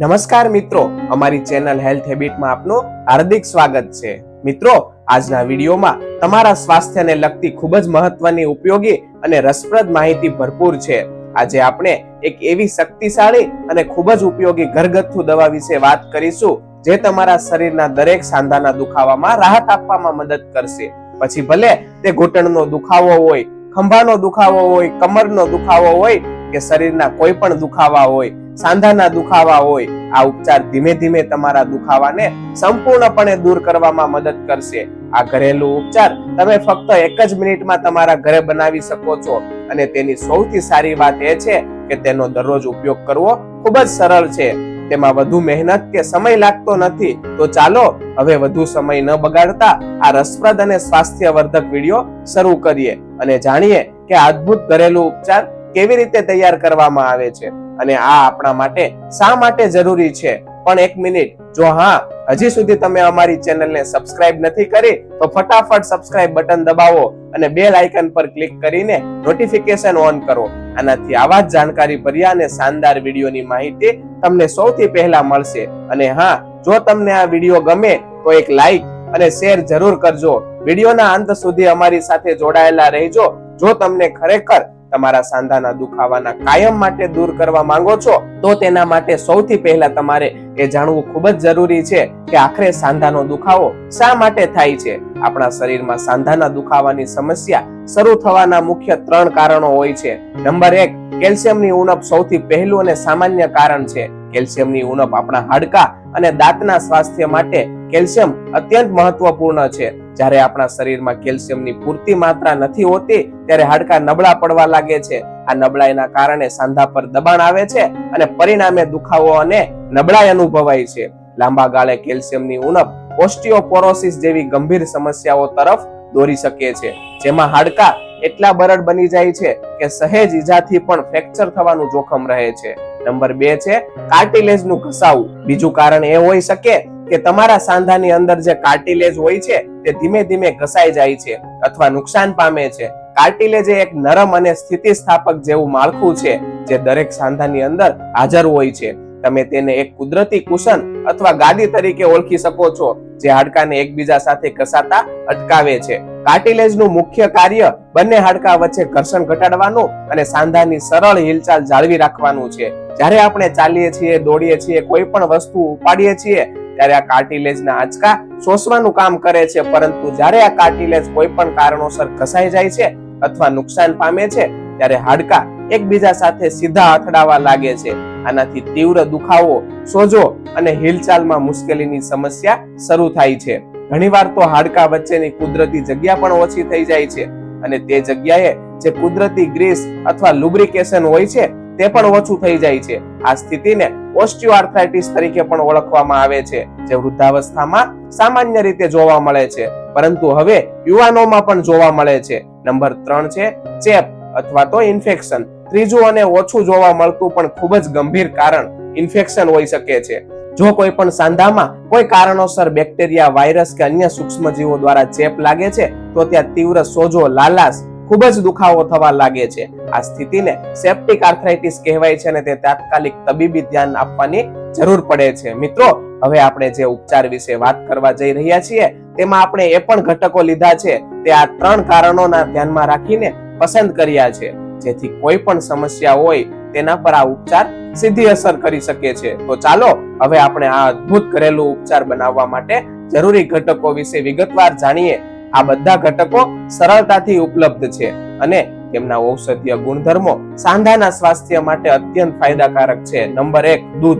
નમસ્કાર મિત્રો, અમારી ચેનલ હેલ્થ હેબિટમાં આપનું હાર્દિક સ્વાગત છે. મિત્રો, આજના વિડીયોમાં તમારા સ્વાસ્થ્યને લગતી ખૂબ જ મહત્વની, ઉપયોગી અને રસપ્રદ માહિતી ભરપૂર છે. આજે આપણે એક એવી શક્તિશાળી અને ખૂબ જ ઉપયોગી ઘરગથ્થુ દવા વિશે વાત કરીશું, જે તમારા શરીરના દરેક સાંધાના દુખાવામાં રાહત આપવામાં મદદ કરશે. પછી ભલે તે ઘૂંટણનો દુખાવો હોય, ખંભાનો દુખાવો હોય, કમરનો દુખાવો હોય કે શરીરના કોઈ પણ દુખાવા હોય, સાંધાના દુખાવા હોય, આ ઉપચાર ધીમે ધીમે તમારા દુખાવાને સંપૂર્ણપણે દૂર કરવામાં મદદ કરશે. આ ઘરેલું ઉપચાર તમે ફક્ત એક જ મિનિટમાં તમારા ઘરે બનાવી શકો છો. અને તેની સૌથી સારી વાત એ છે કે તેનો દરરોજ ઉપયોગ કરવો ખૂબ જ સરળ છે. તેમાં વધુ મહેનત કે સમય લાગતો નથી. તો ચાલો હવે વધુ સમય ન બગાડતા આ રસપ્રદ અને સ્વાસ્થ્યવર્ધક વીડિયો શરૂ કરીએ અને જાણીએ કે આ અદ્ભુત ઘરેલું ઉપચાર કેવી રીતે તૈયાર કરવામાં આવે છે? અને આ આપણા માટે શા માટે જરૂરી છે? પણ એક મિનિટ, જો હા, હજી સુધી તમે અમારી ચેનલને સબસ્ક્રાઇબ નથી કરી, તો ફટાફટ સબસ્ક્રાઇબ બટન દબાવો અને બેલ આઇકન પર ક્લિક કરીને નોટિફિકેશન ઓન કરો. આનાથી આવા જ જાણકારી ભર્યા અને શાનદાર વિડીયોની માહિતી તમને સૌથી પહેલા મળશે. અને હા, જો તમને આ વીડિયો ગમે, તો એક લાઈક અને શેર જરૂર કરજો. વિડીયોના અંત સુધી અમારી સાથે જોડાયેલા રહેજો. જો તમને ખરેખર તમારા સાંધાના દુખાવાના કાયમ માટે દૂર કરવા માંગો છો, તો તેના માટે સૌથી પહેલા તમારે એ જાણવું ખૂબ જ જરૂરી છે કે આખરે સાંધાનો દુખાવો શા માટે થાય છે. આપણા શરીરમાં સાંધાના દુખાવાની સમસ્યા શરૂ થવાના મુખ્ય ત્રણ કારણો હોય છે. નંબર એક, કેલ્શિયમની ઉણપ સૌથી પહેલું અને સામાન્ય કારણ છે. કેલ્શિયમની ઉણપ આપણા હાડકા અને દાંતના સ્વાસ્થ્ય માટે કેલ્શિયમ અત્યંત મહત્વપૂર્ણ છે. જ્યારે આપણા શરીરમાં કેલ્શિયમની પૂરતી માત્રા નથી હોતી, ત્યારે હાડકા નબળા પડવા લાગે છે. આ નબળાઈના કારણે સાંધા પર દબાણ આવે છે અને પરિણામે દુખાવો અને નબળાઈ અનુભવાય છે. લાંબા ગાળે કેલ્શિયમની ઉણપ ઓસ્ટિયોપોરોસિસ જેવી ગંભીર સમસ્યાઓ તરફ દોરી શકે છે. જેમાં હાડકા એટલા બરડ બની જાય છે કે સહેજ ઈજાથી પણ ફ્રેક્ચર થવાનું જોખમ રહે છે. નંબર બે છે, કાર્ટિલેજનું ઘસાવું. બીજું કારણ એ હોઈ શકે કે તમારા સાંધાની અંદર જે કાર્ટિલેજ હોય છે, તે ધીમે ધીમે ઘસાઈ જાય છે અથવા નુકસાન પામે છે. કાર્ટિલેજ એક નરમ અને સ્થિતિસ્થાપક જેવું માળખું છે, જે દરેક સાંધાની અંદર હાજર હોય છે. તમે તેને એક કુદરતી કુશન અથવા ગાદી તરીકે ઓળખી શકો છો, જે હાડકાને એકબીજા સાથે ઘસાતા અટકાવે છે. કાર્ટિલેજનું મુખ્ય કાર્ય બંને હાડકા વચ્ચે ઘર્ષણ ઘટાડવાનું અને સાંધાની સરળ હિલચાલ જાળવી રાખવાનું છે. જ્યારે આપણે ચાલીએ છીએ, દોડીએ છીએ, કોઈ પણ વસ્તુ ઉપાડીએ છીએ ત્યારે આ કાર્ટિલેજના આંચકા શોષવાનું કામ કરે છે, પરંતુ જ્યારે આ કાર્ટિલેજ કોઈ પણ કારણોસર ઘસાઈ જાય છે અથવા નુકસાન પામે છે, ત્યારે હાડકા એકબીજા સાથે સીધા અથડાવા લાગે છે. આનાથી તીવ્ર દુખાવો, સોજો અને હિલચાલમાં મુશ્કેલીની સમસ્યા શરૂ થાય છે. ઘણીવાર તો હાડકા વચ્ચેની કુદરતી જગ્યા પણ ઓછી થઈ જાય છે અને તે જગ્યાએ જે કુદરતી ગ્રીસ અથવા લુબ્રિકેશન હોય છે તે પણ ઓછું થઈ જાય છે. આ સ્થિતિને ઓસ્ટિયોઆર્થ્રાઇટિસ તરીકે પણ ઓળખવામાં આવે છે, જે વૃદ્ધાવસ્થામાં સામાન્ય રીતે જોવા મળે છે. પરંતુ હવે યુવાનોમાં પણ જોવા મળે છે. નંબર ત્રણ છે, ચેપ અથવા તો ઇન્ફેક્શન. ત્રીજું અને ઓછું જોવા મળતું પણ ખૂબ જ ગંભીર કારણ ઇન્ફેક્શન હોઈ શકે છે. જો કોઈ પણ સાંધામાં કોઈ કારણોસર બેક્ટેરિયા, વાયરસ કે અન્ય સૂક્ષ્મજીવો દ્વારા ચેપ લાગે છે, તો ત્યાં તીવ્ર સોજો, લાલાશ ખૂબ જ દુખાવો થવા લાગે છે. આ સ્થિતિને સેપ્ટિક આર્થરાઇટિસ કહેવાય છે અને તે તાત્કાલિક તબીબી ધ્યાન આપવાની જરૂર પડે છે. મિત્રો, હવે આપણે જે ઉપચાર વિશે વાત કરવા જઈ રહ્યા છીએ, તેમાં આપણે એ પણ ઘટકો લીધા છે. તે આ ત્રણ કારણોના ધ્યાનમાં રાખીને પસંદ કર્યા છે. જેથી કોઈ પણ સમસ્યા હોય, તેના પર આ ઉપચાર સીધી અસર કરી શકે છે. તો ચાલો, હવે આપણે આ અદ્ભુત ઘરેલું ઉપચાર બનાવવા માટે જરૂરી ઘટકો વિશે વિગતવાર જાણીએ. આ બધા ઘટકો સરળતાથી ઉપલબ્ધ છે અને તેમના ઔષધીય ગુણધર્મો સાંધાના સ્વાસ્થ્ય માટે અત્યંત ફાયદાકારક છે. નંબર એક, દૂધ.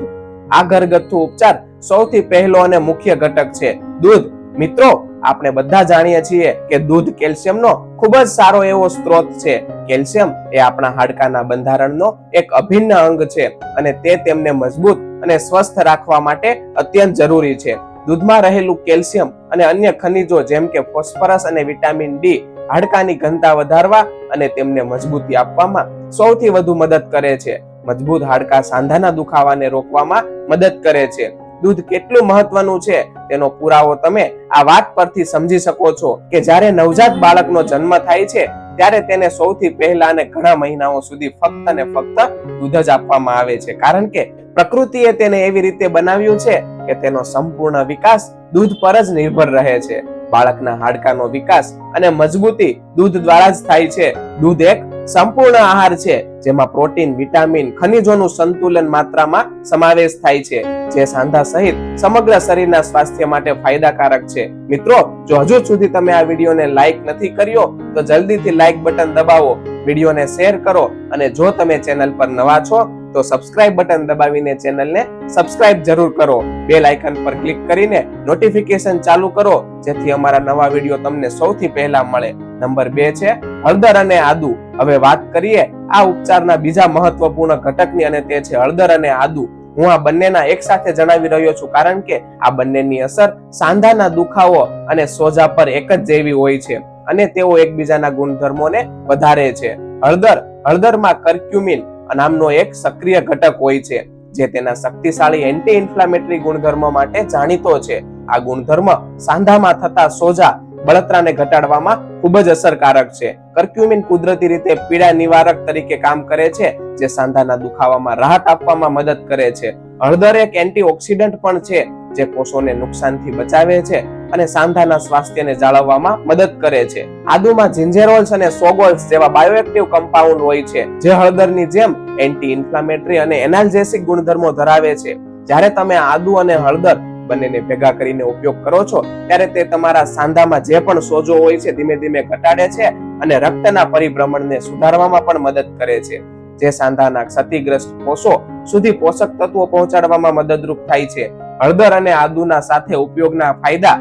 આ ઘરગથ્થુ ઉપચાર સૌથી પહેલો અને મુખ્ય ઘટક છે. દૂધ. મિત્રો, આપણે બધા જાણીએ છીએ કે દૂધ કેલ્શિયમનો ખૂબ જ સારો એવો સ્ત્રોત છે. કેલ્શિયમ એ આપણા હાડકાના બંધારણનો એક અભિન્ન અંગ છે અને તે તેમને મજબૂત અને સ્વસ્થ રાખવા માટે અત્યંત જરૂરી છે. દૂધમાં રહેલું કેલ્શિયમ અને અન્ય ખનિજો જેમ કે ફોસ્ફરસ અને વિટામિન ડી હાડકાની ઘનતા વધારવા અને તેમને મજબૂતી આપવામાં સૌથી વધુ મદદ કરે છે. મજબૂત હાડકા સાંધાના દુખાવાને રોકવામાં મદદ કરે છે. દૂધ કેટલું મહત્વનું છે તેનો પુરાવો તમે આ વાત પરથી સમજી શકો છો કે જ્યારે નવજાત બાળકનો જન્મ થાય છે ત્યારે તેને સૌથી પહેલા અને ઘણા મહિનાઓ સુધી ફક્ત અને ફક્ત દૂધ જ આપવામાં આવે છે. કારણ કે પ્રકૃતિએ તેને એવી રીતે બનાવ્યું છે કે તેનો સંપૂર્ણ વિકાસ દૂધ પર જ નિર્ભર રહે છે. બાળકના હાડકાનો વિકાસ અને મજબૂતી દૂધ દ્વારા જ થાય છે. દૂધ એક સંપૂર્ણ આહાર છે, જેમાં પ્રોટીન, વિટામિન, ખનિજોનું સંતુલન માત્રામાં સમાવેશ થાય છે, જે સાંધા સહિત સમગ્ર શરીરના સ્વાસ્થ્ય માટે ફાયદાકારક છે. મિત્રો, જો હજુ સુધી તમે આ વિડીયોને લાઈક નથી કર્યો, તો જલ્દીથી લાઈક બટન દબાવો, વિડીયોને શેર કરો અને જો તમે ચેનલ પર નવા છો તો સબસ્ક્રાઇબ બટન દબાવીને ચેનલને સબસ્ક્રાઇબ જરૂર કરો. બેલ આઇકન પર ક્લિક કરીને નોટિફિકેશન ચાલુ કરો, જેથી અમારા નવા વીડિયો તમને સૌથી પહેલા મળે. નંબર બે છે, હળદર અને આદુ. હવે વાત કરીએ આ ઉપચારના બીજા મહત્વપૂર્ણ ઘટકની અને તે છે હળદર અને આદુ. હું આ બંનેના એક સાથે જણાવી રહ્યો છું કારણ કે આ બંનેની અસર સાંધાના દુખાવો અને સોજા પર એક જ જેવી હોય છે અને તેઓ એકબીજાના ગુણધર્મોને વધારે છે. હળદર, હળદરમાં કર્ક્યુમિન નામનો એક સક્રિય ઘટક હોય છે, જે તેના શક્તિશાળી એન્ટી ઇન્ફ્લામેટરી ગુણધર્મો માટે જાણીતો છે. આ ગુણધર્મ સાંધામાં થતા સોજા, બળતરાને ઘટાડવામાં ખૂબ જ અસરકારક છે. કર્ક્યુમિન કુદરતી રીતે પીડા નિવારક તરીકે કામ કરે છે, જે સાંધાના દુખાવામાં રાહત આપવામાં મદદ કરે છે. હળદર એક એન્ટીઓક્સિડન્ટ પણ છે. જે કોષોને નુકસાનથી બચાવે છે અને સાંધાના સ્વાસ્થ્યને જાળવવામાં મદદ કરે છે. આદુમાં જિંજેરોલ્સ અને સોગોલ્સ જેવા બાયોએક્ટિવ કમ્પાઉન્ડ હોય છે, જે હળદરની જેમ એન્ટી ઇન્ફ્લામેટરી અને એનાલ્જેસિક ગુણધર્મો ધરાવે છે. જ્યારે તમે આદુ અને હળદર બંનેને ભેગા કરીને ઉપયોગ કરો છો, ત્યારે તે તમારા સાંધામાં જે પણ સોજો હોય છે, ધીમે ધીમે ઘટાડે છે અને રક્તના પરિભ્રમણને સુધારવામાં પણ મદદ કરે છે. જે સાંધાના ક્ષતિગ્રસ્ત કોષો સુધી પોષક તત્વો પહોંચાડવામાં મદદરૂપ થાય છે. હળદર અને આદુના સાથે ઉપયોગના ફાયદા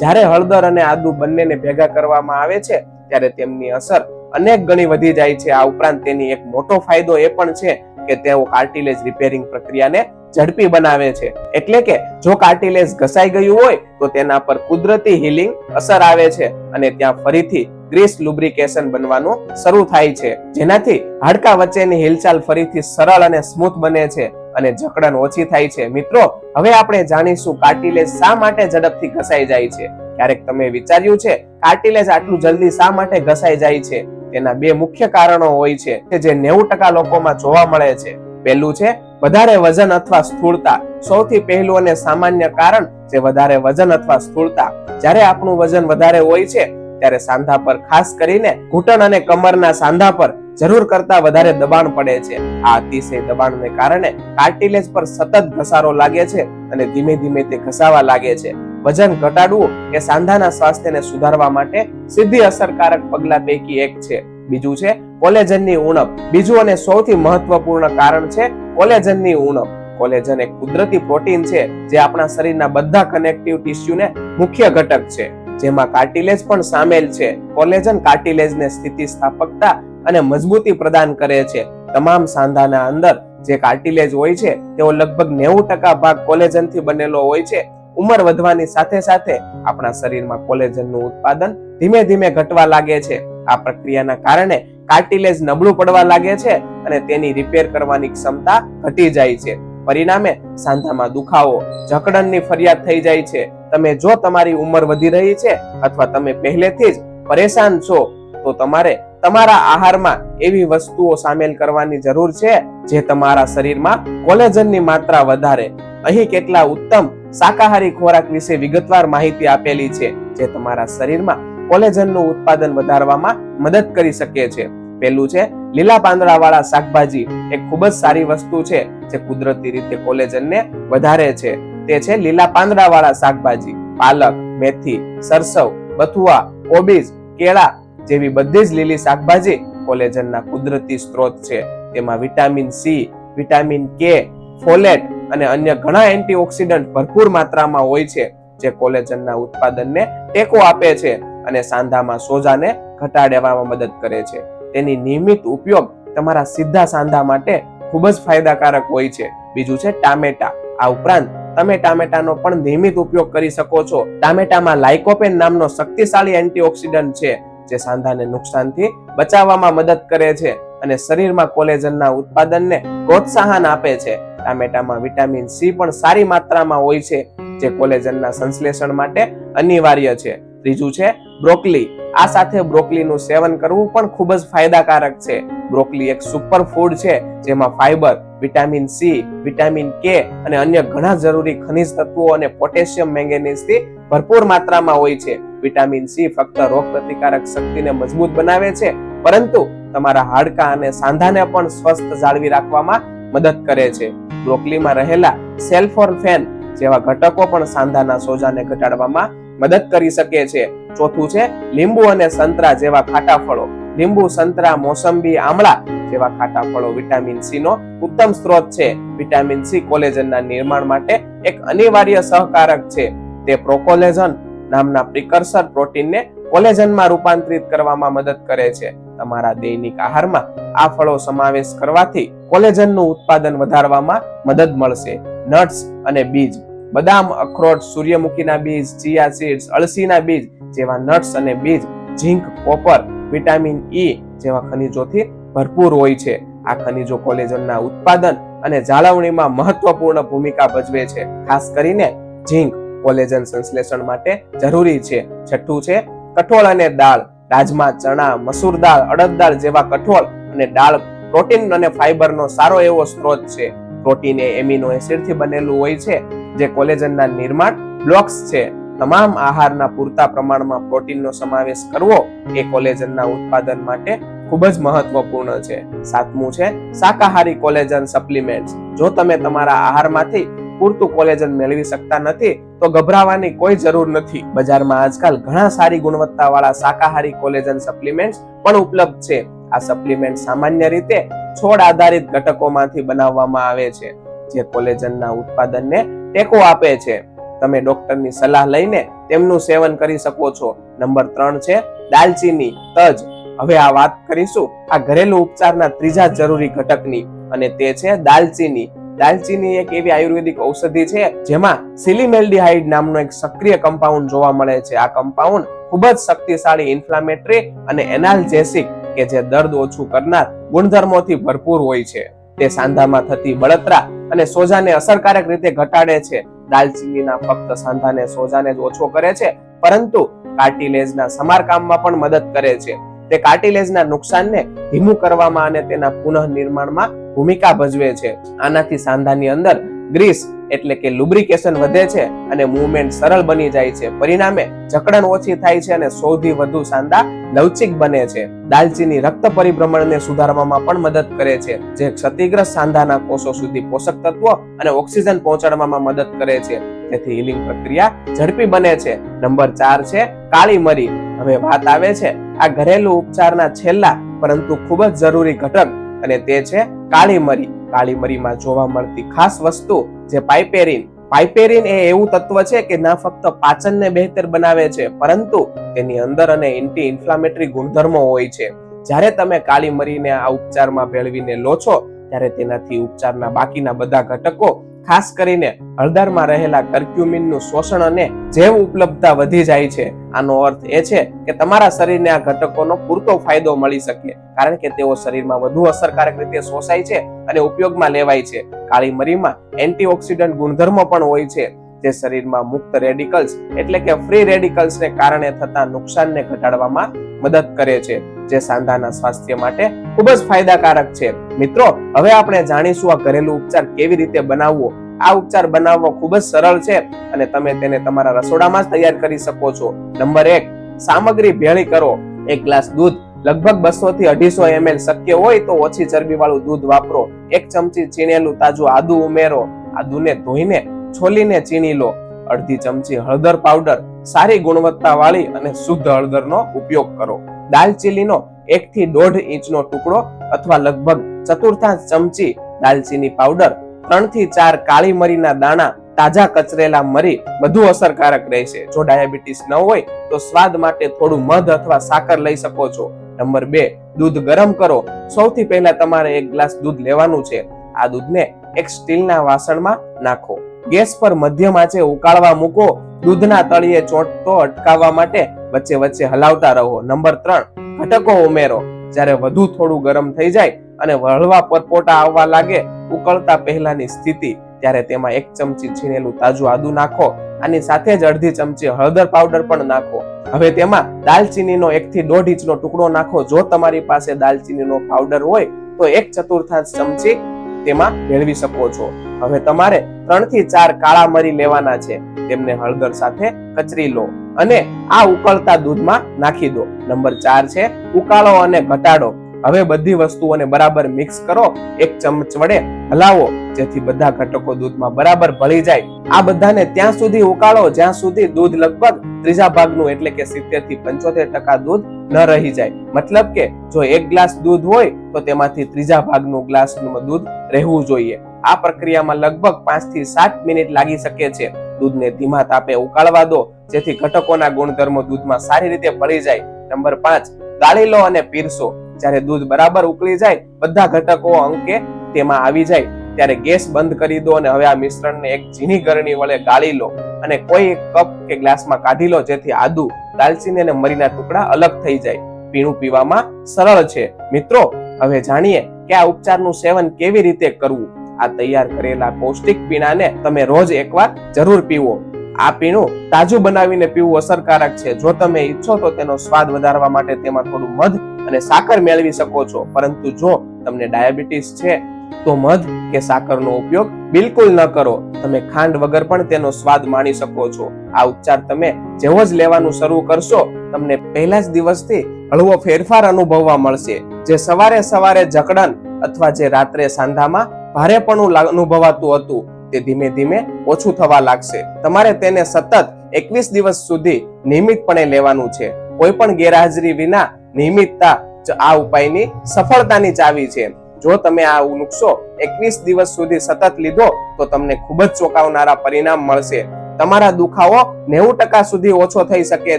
જ્યારે હળદર અને આદુ બંનેને ભેગા કરવામાં આવે છે, ત્યારે તેમની અસર અનેક ગણી વધી જાય છે. આ ઉપરાંત તેની એક મોટો ફાયદો એ પણ છે કે તેઓ કાર્ટિલેજ રિપેરિંગ પ્રક્રિયાને ઝડપી બનાવે છે. એટલે કે જો કાર્ટિલેજ ઘસાઈ ગયું હોય, તો તેના પર કુદરતી હીલિંગ અસર આવે છે અને ત્યાં ફરીથી ગ્રીસ લુબ્રિકેશન બનવાનું શરૂ થાય છે. જેનાથી હાડકા વચ્ચેની હિલચાલ ફરીથી સરળ અને સ્મૂથ બને છે અને જકડન ઓછી થાય છે. મિત્રો હવે આપણે જાણીશું કાર્ટિલેજ શા માટે ઝડપથી ઘસાઈ જાય છે. ક્યારેક તમે વિચાર્યું છે કાર્ટિલેજ આટલું જલ્દી શા માટે ઘસાઈ જાય છે? તેના બે મુખ્ય કારણો હોય છે કે જે નેવું ટકા લોકોમાં જોવા મળે છે. પહેલું છે, વધારે વજન અથવા સ્થૂળતા. સૌથી પહેલું અને સામાન્ય કારણ જે વધારે વજન અથવા સ્થૂળતા. જ્યારે આપણું વજન વધારે હોય છે, ત્યારે સાંધા પર ખાસ કરીને ઘૂંટણ અને કમરના સાંધા પર જરૂર કરતા વધારે દબાણ પડે છે. આ અતિશય દબાણને કારણે કાર્ટિલેજ પર સતત ઘસારો લાગે છે અને ધીમે ધીમે તે ઘસાવા લાગે છે. વજન ઘટાડવું એ સાંધાના સ્વાસ્થ્યને સુધારવા માટે સીધી અસરકારક પગલા પૈકી એક છે. બીજું છે કોલેજનની ઉણપ. બીજું અને સૌથી મહત્વપૂર્ણ કારણ છે કોલેજનની ઉણપ. કોલેજન એક કુદરતી પ્રોટીન છે જે આપણા શરીરના બધા કનેક્ટિવ ટિશ્યુને મુખ્ય ઘટક છે. જેમાં કાર્ટિલેજ પણ સામેલ છે. કોલેજન કાર્ટિલેજને સ્થિતિસ્થાપકતા અને મજબૂતી પ્રદાન કરે છે. તમામ સાંધાના અંદર જે કાર્ટિલેજ હોય છે, તેઓ લગભગ નેવું ટકા ભાગ કોલેજનથી બનેલો હોય છે. ઉંમર વધવાની સાથે સાથે આપણા શરીરમાં કોલેજનનું ઉત્પાદન ધીમે ધીમે ઘટવા લાગે છે. આ પ્રક્રિયાના કારણે કાર્ટિલેજ નબળું પડવા લાગે છે અને તેની રિપેર કરવાની ક્ષમતા ઘટી જાય છે. પરિણામે સાંધામાં દુખાવો, જકડનની ફરિયાદ થઈ જાય છે. તમે જો તમારી ઉંમર વધી રહી છે અથવા તમે પહેલેથી જ પરેશાન છો, તો તમારે તમારા આહારમાં એવી વસ્તુઓ સામેલ કરવાની જરૂર છે જે તમારા શરીરમાં કોલેજનની માત્રા વધારે. અહીં કેટલા ઉત્તમ શાકાહારી ખોરાક વિશે વિગતવાર માહિતી આપેલી છે જે તમારા શરીરમાં કોલેજનનું ઉત્પાદન વધારવામાં મદદ કરી શકે છે. પહેલું છે, લીલા પાંદડાવાળા શાકભાજી. એક ખૂબ જ સારી વસ્તુ છે જે કુદરતી રીતે કોલેજનને વધારે છે. તે છે લીલા પાંદડાવાળા શાકભાજી. પાલક, મેથી, સરસવ, બથુઆ, કોબીજ, કેળા જેવી બધી જ લીલી શાકભાજી કોલેજનના કુદરતી સ્ત્રોત છે. તેમાં vitamin C, vitamin K, folate અને અન્ય ઘણા એન્ટીઓક્સિડન્ટ ભરપૂર માત્રામાં હોય છે, જે કોલેજનના ઉત્પાદનને ટેકો આપે છે અને સાંધામાં સોજાને ઘટાડવામાં મદદ કરે છે. તેની નિયમિત ઉપયોગ તમારા સીધા સાંધા માટે ખૂબ જ ફાયદાકારક હોય છે. બીજું છે ટામેટા. આ ઉપરાંત તમે ટામેટાનો પણ નિયમિત ઉપયોગ કરી શકો છો. ટામેટામાં લાઇકોપેન નામનો શક્તિશાળી એન્ટીઓક્સિડન્ટ છે. જે સાંધાને નુકસાનથી બચાવવામાં મદદ કરે છે અને શરીરમાં કોલેજનના ઉત્પાદનને પ્રોત્સાહન આપે છે. ટામેટામાં વિટામિન સી પણ સારી માત્રામાં હોય છે, જે કોલેજનના સંશ્લેષણ માટે અનિવાર્ય છે. ત્રીજું છે બ્રોકલી. આ સાથે બ્રોકલીનું સેવન કરવું પણ ખૂબ જ ફાયદાકારક છે. બ્રોકલી એક સુપર ફૂડ છે, જેમાં ફાઇબર વિટામિન સી, વિટામિન કે અને અન્ય ઘણા જરૂરી ખનિજ તત્વો અને પોટેશિયમ મેંગેનીઝથી ભરપૂર માત્રામાં હોય છે. વિટામિન સી ફક્ત રોગ પ્રતિકારક શક્તિને મજબૂત બનાવે છે, પરંતુ તમારા હાડકા અને સાંધાને પણ સ્વસ્થ જાળવી રાખવામાં મદદ કરે છે. બ્રોકલીમાં રહેલા સેલ્ફોરફેન જેવા ઘટકો પણ સાંધાના સોજાને ઘટાડવામાં મદદ કરી શકે છે. ચોથું છે, લીંબુ અને સંતરા જેવા ખાટા ફળો. લીંબુ, સંતરા, મોસંબી, આમળા જેવા ખાટા ફળો વિટામિન સી નો ઉત્તમ સ્ત્રોત છે. વિટામિન સી કોલેજનના નિર્માણ માટે એક અનિવાર્ય સહકારક છે. તે પ્રોકોલેજન નામના પ્રિકર્સર પ્રોટીનને કોલેજનમાં રૂપાંતરિત કરવામાં મદદ કરે છે. તમારા દૈનિક આહારમાં આ ફળો સમાવેશ કરવાથી કોલેજનનું ઉત્પાદન વધારવામાં મદદ મળશે. નટ્સ અને બીજ, બદામ, અખરોટ, સૂર્યમુખીના બીજ, ચિયા સીડ્સ, અળસીના બીજ જેવા નટ્સ અને બીજ, ઝીંક, કોપર, વિટામિન ઈ જેવા ખનિજોથી ભરપૂર હોય છે. આ ખનિજો કોલેજનના ઉત્પાદન અને જાળવણીમાં મહત્વપૂર્ણ ભૂમિકા ભજવે છે. ખાસ કરીને ઝીંક કોલેજન સંશ્લેષણ માટે જરૂરી છે. છઠ્ઠું છે, કઠોળ અને દાળ. રાજમા, ચણા, મસૂર દાળ, અડદ દાળ જેવા કઠોળ અને દાળ પ્રોટીન અને ફાઈબરનો સારો એવો સ્ત્રોત છે. પ્રોટીન એ એમિનો એસિડથી બનેલું હોય છે, જે કોલેજનના નિર્માણ બ્લોક્સ છે. તમામ આહારના પૂરતા પ્રમાણમાં પ્રોટીનનો સમાવેશ કરવો એ કોલેજનના ઉત્પાદન માટે ખૂબ જ મહત્વપૂર્ણ છે. સાતમું છે, શાકાહારી કોલેજન સપ્લિમેન્ટ્સ. જો તમે તમારા આહારમાંથી પૂરતું કોલેજન મેળવી શકતા નથી, તો ગભરાવાની કોઈ જરૂર નથી. બજારમાં આજકાલ ઘણા સારી ગુણવત્તાવાળા શાકાહારી કોલેજન સપ્લિમેન્ટ્સ પણ ઉપલબ્ધ છે. આ સપ્લિમેન્ટ સામાન્ય રીતે છોડ આધારિત ઘટકોમાંથી બનાવવામાં આવે છે, જે કોલેજનના ઉત્પાદનને ટેકો આપે છે. તમે ડોક્ટરની સલાહ લઈને તેમનું સેવન કરી શકો છો. નંબર ત્રણ છે દાલચીની તજ. હવે આ વાત કરીશું આ ઘરેલું ઉપચારના ત્રીજા જરૂરી ઘટકની, અને તે છે દાલચીની દાલચીની એક એવી આયુર્વેદિક ઔષધિ છે, જેમાં સિલિમેલ્ડિહાઇડ નામનો એક સક્રિય કમ્પાઉન્ડ જોવા મળે છે. આ કમ્પાઉન્ડ ખૂબ જ શક્તિશાળી ઇન્ફ્લામેટરી અને એનાલ્જેસિક કે જે દર્દ ઓછું કરનાર ગુણધર્મોથી ભરપૂર હોય છે. તે સાંધામાં થતી બળતરા અને સોજાને અસરકારક રીતે ઘટાડે છે. દાલચીનીના ફક્ત સાંધાને સોજાને જ ઓછો કરે છે, પરંતુ કાર્ટિલેજના સમારકામમાં પણ મદદ કરે છે. તે કાર્ટિલેજના નુકસાનને ધીમું કરવામાં અને તેના પુનઃ નિર્માણમાં ભૂમિકા ભજવે છે. આનાથી સાંધાની અંદર ગ્રીસ એટલે કે લુબ્રિકેશન વધે છે અને મૂવમેન્ટ સરળ બની જાય છે. પરિણામે જકડન ઓછી થાય છે અને સૌથી વધુ સાંધા લવચિક બને છે. દાલચીની રક્ત પરિભ્રમણને સુધારવામાં પણ મદદ કરે છે, જે ક્ષતિગ્રસ્ત સાંધાના કોષો સુધી પોષક તત્વો અને ઓક્સિજન પહોંચાડવામાં મદદ કરે છે. તેથી હિલિંગ પ્રક્રિયા ઝડપી બને છે. નંબર ચાર છે કાળી મરી. હવે વાત આવે છે આ ઘરેલું ઉપચારના છેલ્લા પરંતુ ખૂબ જ જરૂરી ઘટક અને તે છે કાળી મરી કાળી મરીમાં જોવા મળતી ખાસ વસ્તુ જે પાઇપેરિન. પાઇપેરિન એ એવું તત્વ છે કે ના ફક્ત પાચનને બહેતર બનાવે છે, પરંતુ તેની અંદર અને એન્ટી ઇન્ફ્લામેટરી ગુણધર્મો હોય છે. જ્યારે તમે કાળી મરીને આ ઉપચારમાં ભેળવીને લો છો, ત્યારે તેનાથી ઉપચારના બાકીના બધા ઘટકો ખાસ કરીને હળદરમાં રહેલા કર્ક્યુમિનનું શોષણ અને જૈવ ઉપલબ્ધતા વધી જાય છે, આનો અર્થ એ છે કે તમારા શરીરને આ ઘટકોનો પૂરતો ફાયદો મળી શકે, કારણ કે તેઓ શરીરમાં વધુ અસરકારક રીતે શોષાય છે અને ઉપયોગમાં લેવાય છે. કાળી મરીમાં એન્ટીઓક્સિડન્ટ ગુણધર્મો પણ હોય છે. જે શરીરમાં મુક્ત રેડિકલ્સ એટલે કે ફ્રી રેડિકલ્સને કારણે થતા નુકસાનને ઘટાડવામાં મદદ કરે છે, જે સાંધાના સ્વાસ્થ્ય માટે ખૂબ જ ફાયદાકારક છે. મિત્રો, હવે આપણે જાણીશું આ ઘરેલું ઉપચાર કેવી રીતે બનાવવો. આ ઉપચાર બનાવવો ખૂબ જ સરળ છે અને તમે તેને તમારા રસોડામાં જ તૈયાર કરી શકો છો. નંબર એક, સામગ્રી ભેળી કરો. એક ગ્લાસ દૂધ, લગભગ બસો થી અઢીસો એમએલ શક્ય હોય તો ઓછી ચરબી વાળું દૂધ વાપરો. એક ચમચી ચીણેલું તાજું આદુ ઉમેરો. આદુને ધોઈને છોલીને ચીણી લો. અડધી ચમચી હળદર પાવડર, સારી ગુણવત્તા વાળી અને શુદ્ધ હળદરનો ઉપયોગ કરો. દાલચીનીનો એક થી દોઢ ઇંચનો ટુકડો અથવા લગભગ ચતુર્થાંશ ચમચી દાલચીની પાવડર, ત્રણથી ચાર કાળી મરીના દાણા, તાજા કચરેલા મરી બધું અસરકારક રહેશે. જો ડાયાબિટીસ ન હોય, તો સ્વાદ માટે થોડું મધ અથવા સાકર લઈ શકો છો. નંબર બે, દૂધ ગરમ કરો. સૌથી પહેલા તમારે એક ગ્લાસ દૂધ લેવાનું છે. આ દૂધને એક સ્ટીલના વાસણમાં નાખો. ગેસ પર મધ્યમ આંચે ઉકાળવા મૂકો, દૂધના તળિયે ચોંટતો અટકાવવા માટે વચ્ચે વચ્ચે હલાવતા રહો. નંબર ત્રણ, ઘટકો ઉમેરો. જ્યારે વધુ થોડું ગરમ થઈ જાય અને વળવા પરપોટા આવવા લાગે, ઉકળતા પહેલાની સ્થિતિ. ત્યારે તેમાં એક ચમચી છીણેલું તાજું આદુ નાખો આની સાથે જ અડધી ચમચી હળદર પાવડર પણ નાખો. હવે તેમાં દાલચીનીનો એક થી દોઢ ઇંચનો ટુકડો નાખો. જો તમારી પાસે દાલચીનીનો પાવડર હોય, તો એક ચતુર્થાંશ ચમચી તેમાં ભેળવી શકો છો. હવે તમારે ત્રણથી ચાર કાળા મરી લેવાના છે. તેમને હળદર સાથે કચરી લો અને આ ઉકળતા દૂધમાં નાખી દો. નંબર ચાર છે, ઉકાળો અને ઘટાડો. હવે બધી વસ્તુઓને બરાબર મિક્સ કરો, એક ચમચ વડે હલાવો, જેથી બધા ઘટકો દૂધમાં બરાબર ભળી જાય. આ બધાને ત્યાં સુધી ઉકાળો, જ્યાં સુધી દૂધ લગભગ ત્રીજા ભાગનું એટલે કે સિત્તેરથી પંચોતેર ટકા દૂધ ન રહી જાય. મતલબ કે જો એક ગ્લાસ દૂધ હોય, તો તેમાંથી ત્રીજા ભાગનું ગ્લાસનું દૂધ રહેવું જોઈએ. આ પ્રક્રિયામાં લગભગ પાંચથી સાત મિનિટ લાગી શકે છે. દૂધને ધીમા તાપે ઉકાળવા દો, જેથી ઘટકોના ગુણધર્મો દૂધમાં સારી રીતે ભળી જાય. નંબર પાંચ ગાળી લો અને પીરસો. જ્યારે દૂધ બરાબર ઉકળી જાય, બધા ઘટકો અંકે તેમાં આવી જાય. ત્યારે ગેસ બંધ કરી દો અને હવે આ મિશ્રણને એક ઝીણી ગરણી વડે ગાળી લો અને કોઈ એક કપ કે ગ્લાસમાં કાઢી લો જેથી આદુ, દાલચીની અને મરીના ટુકડા અલગ થઈ જાય. પીણું પીવામાં સરળ છે. મિત્રો, હવે જાણીએ કે આ ઉપચારનું સેવન કેવી રીતે કરવું? આ તૈયાર કરેલા પૌષ્ટિક પીણાને તમે રોજ એકવાર જરૂર પીવો. આ પીણું તાજું બનાવીને પીવું અસરકારક છે. જો તમે ઈચ્છો તો તેનો સ્વાદ વધારવા માટે તેમાં થોડું મધ અને સાકર મેળવી શકો છો. પરંતુ જો તમને ડાયાબિટીસ છે, તો મધ કે સાકરનો ઉપયોગ બિલકુલ ન કરો. તમે ખાંડ વગર પણ તેનો સ્વાદ માણી શકો છો. આ ઉપચાર તમે જેવો જ લેવાનું શરૂ કરશો, તમને પહેલા જ દિવસથી હળવો ફેરફાર અનુભવવા મળશે. જે સવારે સવારે જકડન અથવા જે રાત્રે સાંધામાં ભારેપણું અનુભવાતું હતું તે ધીમે ધીમે ઓછું થવા લાગશે. તમારે તેને સતત એકવીસ દિવસ સુધી નિયમિતપણે લેવાનું છે. કોઈ પણ ગેરહાજરી વિના નિયમિતતા આ ઉપાયની સફળતાની ચાવી છે. જો તમે આ નુકસો એકવીસ દિવસ સુધી સતત લીધો, તો તમને ખૂબ જ ચોંકાવનારા પરિણામ મળશે. તમારા દુખાવો નેવું ટકા સુધી ઓછો થઈ શકે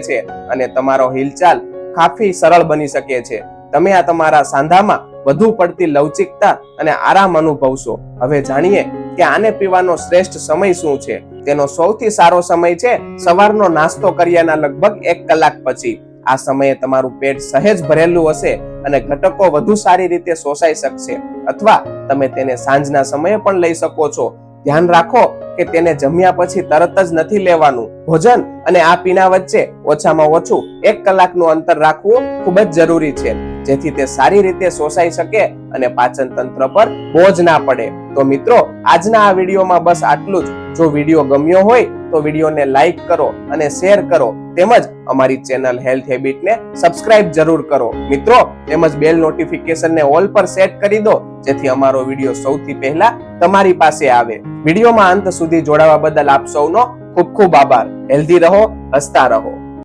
છે અને તમારો હિલચાલ કાફી સરળ બની શકે છે. તમે આ તમારા સાંધામાં વધુ પડતી લવચિકતા અને આરામ અનુભવશો. હવે જાણીએ કે આને પીવાનો શ્રેષ્ઠ સમય શું છે? તેનો સૌથી સારો સમય છે સવારનો નાસ્તો કર્યાના લગભગ એક કલાક પછી. આ સમયે તમારું પેટ સહેજ ભરેલું હશે અને ઘટકો વધુ સારી રીતે શોષાઈ શકશે. અથવા તમે તેને સાંજના સમયે પણ લઈ શકો છો. ધ્યાન રાખો કે તેને જમ્યા પછી તરત જ નથી લેવાનું. ભોજન અને આ પીણા વચ્ચે ઓછામાં ઓછું એક કલાકનું અંતર રાખવું ખૂબ જ જરૂરી છે. જેથી તે સારી રીતે શોષાઈ શકે અને પાચન તંત્ર પર બોજ ના પડે. તો મિત્રો, આજના આ વિડીયોમાં બસ આટલું જ. જો વીડિયો ગમ્યો હોય, તો વિડીયોને લાઈક કરો અને શેર કરો. તેમજ અમારી ચેનલ હેલ્થ હેબિટને સબસ્ક્રાઇબ જરૂર કરો. મિત્રો, તેમજ બેલ નોટિફિકેશનને ઓલ પર સેટ કરી દો, જેથી અમારો વીડિયો સૌથી પહેલા તમારી પાસે આવે. વિડીયોમાં અંત સુધી જોડાવા બદલ આપ સૌનો ખૂબ ખૂબ આભાર. હેલ્ધી રહો, હસતા રહો.